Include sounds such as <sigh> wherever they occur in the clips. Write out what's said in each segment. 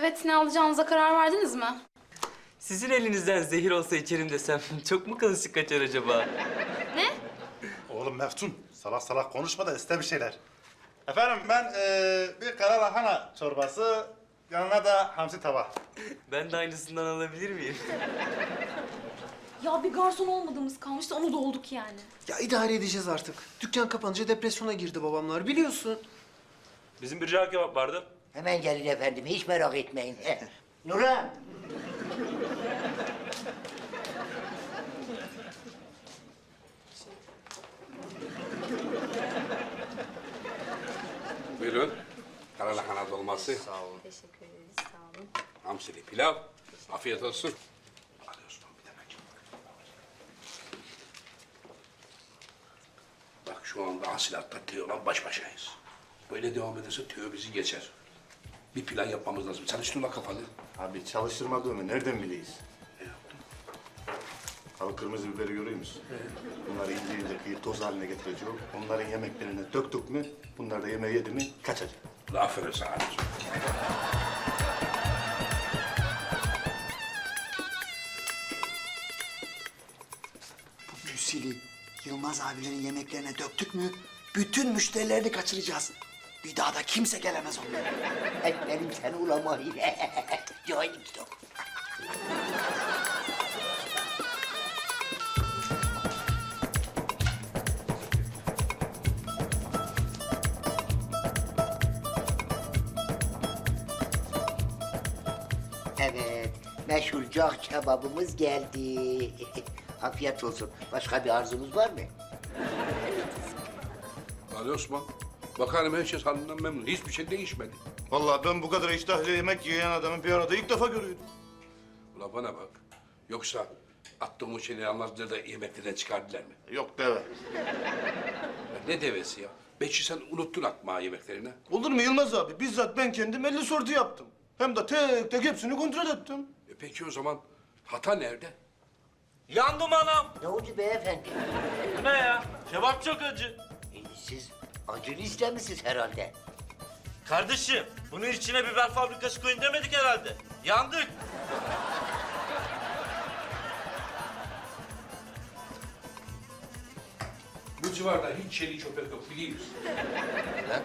Evet, ne alacağınıza karar verdiniz mi? Sizin elinizden zehir olsa içerim desem <laughs> çok mu karışık kaçar acaba? Ne? Oğlum Meftun, salak salak konuşma da iste bir şeyler. Efendim ben eee, bir kara lahana çorbası, yanına da hamsi tava. Ben de aynısından alabilir miyim? <laughs> Ya bir garson olmadığımız kalmıştı, onu da olduk yani. Ya idare edeceğiz artık. Dükkan kapanınca depresyona girdi babamlar biliyorsun. Bizim bir cağ kebap vardı. Hemen gelin efendim, hiç merak etmeyin. Nurhan, Buyurun. Karalahana dolması. Sağ olun. Teşekkür ederiz, sağ olun. Hamsili pilav. Afiyet olsun. Bak şu anda Asilat'ta Teo'la baş başayız. Böyle devam ederse Teo bizi geçer. Bir plan yapmamız lazım. Çalıştın la kafanı. Abi çalıştırmadığımı nereden bileyiz? Abi kırmızı biberi görüyor musun? Bunları ince ince kıyıp toz haline getireceğim. Onların yemeklerine döktük mü, bunlar da yemeği yedi mi kaçacak. La aferin sana. Bu müsili Yılmaz abilerin yemeklerine döktük mü bütün müşterilerini kaçıracağız. Bir daha da kimse gelemez onlara. benim sen ulamayın. <laughs> Cahillik yok. Evet, meşhur cağ kebabımız geldi. <laughs> Afiyet olsun. Başka bir arzunuz var mı? Hadi Osman. Bakarım herkes halinden memnun. Hiçbir şey değişmedi. Vallahi ben bu kadar iştahlı yemek yiyen adamı bir arada ilk defa görüyorum. Ula bana bak. Yoksa attığın o şeyleri anlattılar da yemeklerden çıkardılar mı? Yok deve. Ya ne devesi ya? Belki sen unuttun atma yemeklerini. Olur mu Yılmaz abi? Bizzat ben kendim 50 sortu yaptım. Hem de tek tek hepsini kontrol ettim. E peki o zaman hata nerede? Yandım anam. Ne oldu beyefendi? Bu ne ya? Kebap çok acı. E, Siz acılı istemişsiniz herhalde. Kardeşim, bunun içine biber fabrikası koyun demedik herhalde. Yandık. Bu civarda hiç çeli çöpek yok biliyor musun? Lan,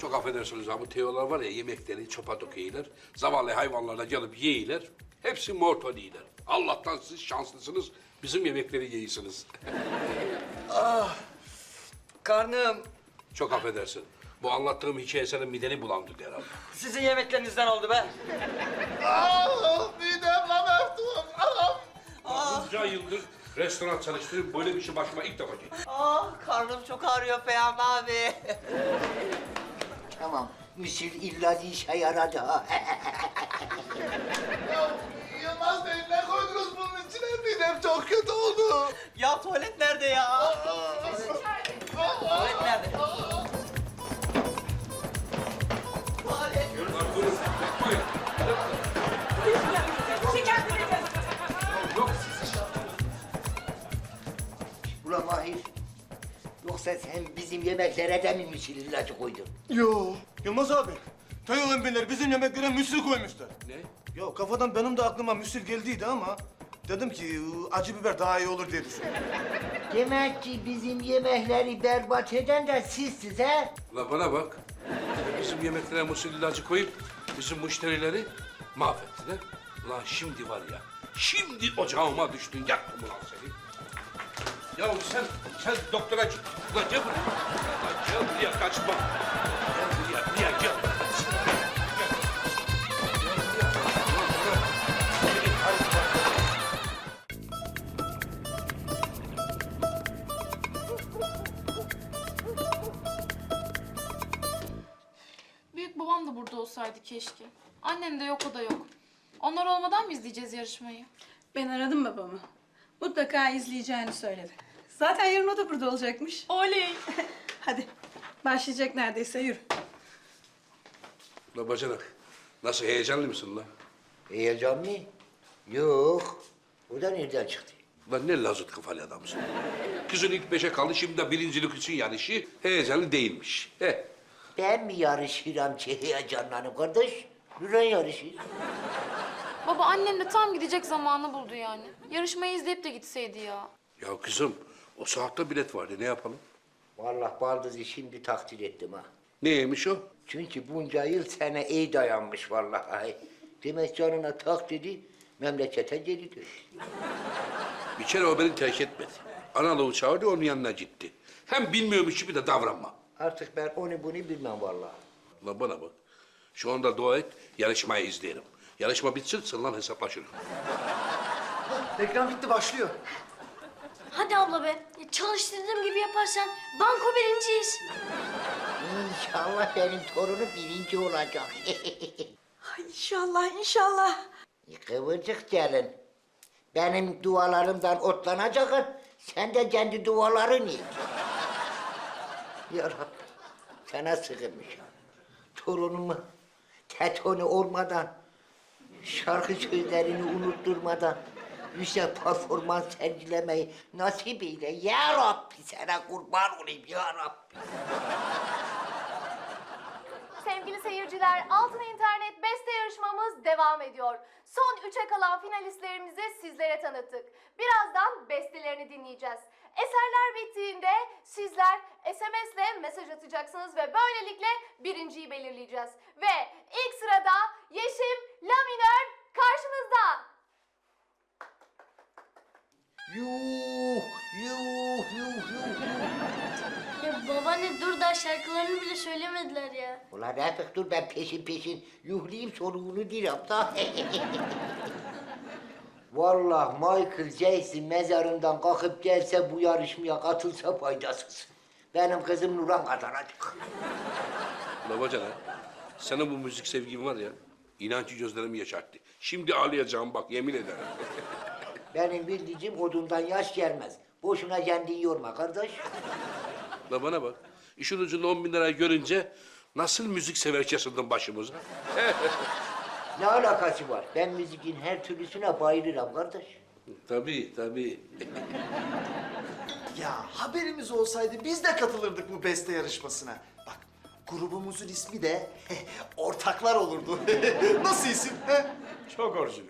Çok affedersiniz ama bu teolar var ya yemekleri çöpe döküyorlar. Zavallı hayvanlarla gelip yiyorlar. Hepsi mortal yiyorlar. Allah'tan siz şanslısınız. Bizim yemekleri yiyorsunuz. Karnım. Çok affedersin. Bu anlattığım hikaye senin mideni bulandırdı herhalde. Sizin yemeklerinizden oldu be. Midem lan Meftun. Anam. Bunca yıldır restoran çalıştırıp böyle bir şey başıma ilk defa geldi. Ah karnım çok ağrıyor Peyami abi. Tamam, müsil illacı işe yaradı ha. <laughs> Yılmaz Bey ne koydunuz bunun içine? Midem çok kötü oldu. Ya tuvalet nerede ya? Yoksa sen bizim yemeklere de mi müsil illacı koydun? Yo. Yılmaz abi. Teo emmiler bizim yemeklere müsil koymuşlar. Ne? Ya kafadan benim de aklıma müsil geldiydi ama... Dedim ki acı biber daha iyi olur diye düşündüm. Demek ki bizim yemekleri berbat eden de sizsiz ha? La bana bak. Bizim yemeklere musul ilacı koyup bizim müşterileri mahvettiler. Ulan şimdi var ya, şimdi ocağıma düştün, yaktım ulan seni. Ya sen, sen doktora git. Ulan gel buraya. Ulan gel buraya kaçma. Gel buraya, buraya gel. Büyük babam da burada olsaydı keşke. Annem de yok, o da yok. Onlar olmadan mı izleyeceğiz yarışmayı? Ben aradım babamı. Mutlaka izleyeceğini söyledi. Zaten yarın o da burada olacakmış. Oley! <laughs> Hadi başlayacak neredeyse yürü. La bacanak, nasıl heyecanlı mısın lan? Heyecan mı? Yok. O da nereden çıktı? Lan ne lazut kafalı adamsın. Kızın ilk beşe kaldı, şimdi de birincilik için yarışı heyecanlı değilmiş. He. Ben mi yarışıram ki heyecanlanıp kardeş? Neden yarışı? Baba annem de tam gidecek zamanı buldu yani. Yarışmayı izleyip de gitseydi ya. Ya kızım o saatte bilet vardı ne yapalım? Vallahi baldızı şimdi takdir ettim ha. Neymiş o? Çünkü bunca yıl sana iyi dayanmış vallahi. Demek canına tak dedi, memlekete geri döndü. Bir kere o beni terk etmedi. Analığı çağırdı onun yanına gitti. Hem bilmiyormuş gibi de davranma. Artık ben onu bunu bilmem vallahi. Lan bana bak. Şu anda dua et, yarışmayı izleyelim. Yarışma bitsin, sınırlan hesaplaşırım. Reklam bitti başlıyor. Hadi abla be. Ya Çalıştırdığım gibi yaparsan banko birinciyiz. İnşallah benim torunum birinci olacak. <laughs> İnşallah inşallah. Kıvırcık gelin. Benim dualarımdan otlanacaksın. Sen de kendi dualarını et. Ya Rabbi, sana sığınmış. Torunumu tetoni olmadan, şarkı sözlerini unutturmadan yüksek performans sergilemeyi nasip eyle. Ya Rabbi sana kurban olayım ya Rabbi. Sevgili seyirciler, Altın İnternet Beste yarışmamız devam ediyor. Son üçe kalan finalistlerimizi sizlere tanıttık. Birazdan bestelerini dinleyeceğiz. Eserler bittiğinde sizler SMS'le mesaj atacaksınız ve böylelikle birinciyi belirleyeceğiz. Ve ilk sırada Yeşim Laminör karşınızda. Yuh, yuh, yuh, yuh. Ya babaanne dur da şarkılarını bile söylemediler ya. Ulan Refik dur ben peşin peşin yuhlayayım soluğunu direm da. <laughs> Vallahi Michael Jackson mezarından kalkıp gelse bu yarışmaya katılsa faydasız. Benim kızım Nuran kazanacak. Ulan bacana, senin bu müzik sevgin var ya, inan ki gözlerimi yaşarttı. Şimdi ağlayacağım bak, yemin ederim. <laughs> Benim bildiğim odundan yaş gelmez. Boşuna kendini yorma kardeş. La bana bak, işin ucunda on bin lira görünce nasıl müzik sever kesildin başımıza? <laughs> Ne alakası var? Ben müzikin her türlüsüne bayılırım kardeş. tabii, tabii. Ya haberimiz olsaydı biz de katılırdık bu beste yarışmasına. Grubumuzun ismi de <laughs> ortaklar olurdu. <laughs> Nasıl isim? he? Çok orijinal.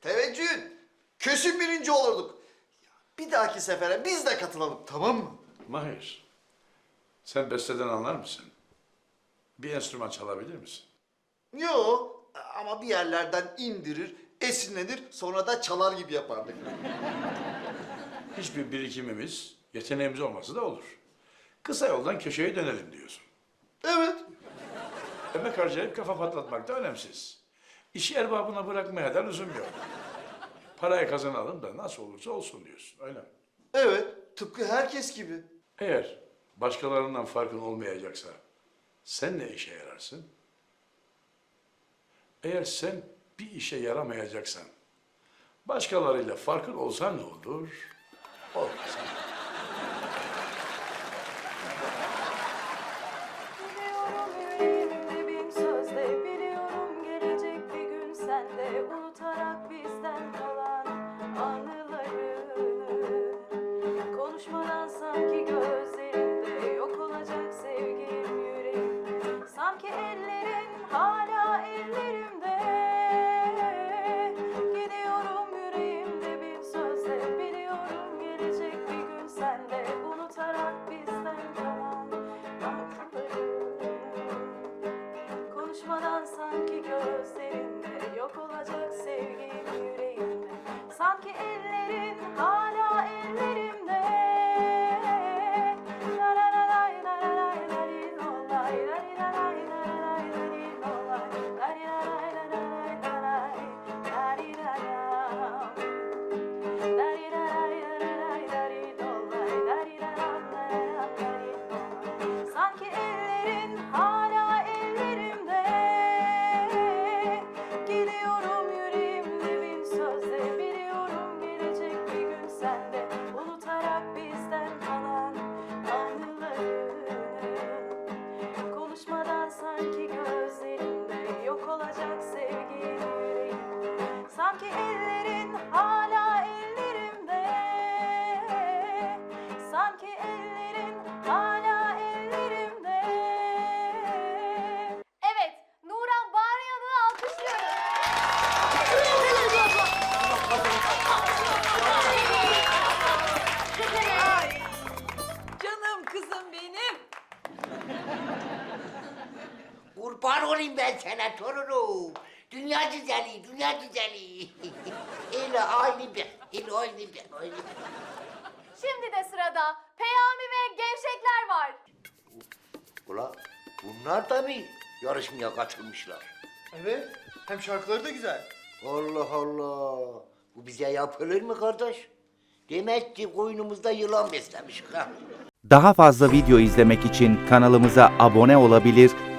Teveccühün. Kesin birinci olurduk. Ya, Bir dahaki sefere biz de katılalım tamam mı? Mahir, sen besteden anlar mısın? Bir enstrüman çalabilir misin? Yo ama bir yerlerden indirir, esinlenir sonra da çalar gibi yapardık. Hiçbir birikimimiz, yeteneğimiz olmasa da olur. Kısa yoldan köşeye dönelim diyorsun. Evet. Emek harcayıp kafa patlatmak da önemsiz. İşi erbabına bırakmaya da lüzum yok. Parayı kazanalım da nasıl olursa olsun diyorsun, öyle mi? Evet. Tıpkı herkes gibi. Eğer başkalarından farkın olmayacaksa sen ne işe yararsın? Eğer sen bir işe yaramayacaksan başkalarıyla farkın olsa ne olur? Olmaz. Kurban olayım ben sana torunum. Dünya güzeli, dünya güzeli. <laughs> öyle aynı ben, öyle aynı ben, aynı ben. Şimdi de sırada Peyami ve Gevşekler var. Ula bunlar da mı yarışmaya katılmışlar? Evet. Hem şarkıları da güzel. Allah Allah. Bu bize yapılır mı kardeş? Demek ki koynumuzda yılan beslemişik ha. Daha fazla video izlemek için kanalımıza abone olabilir,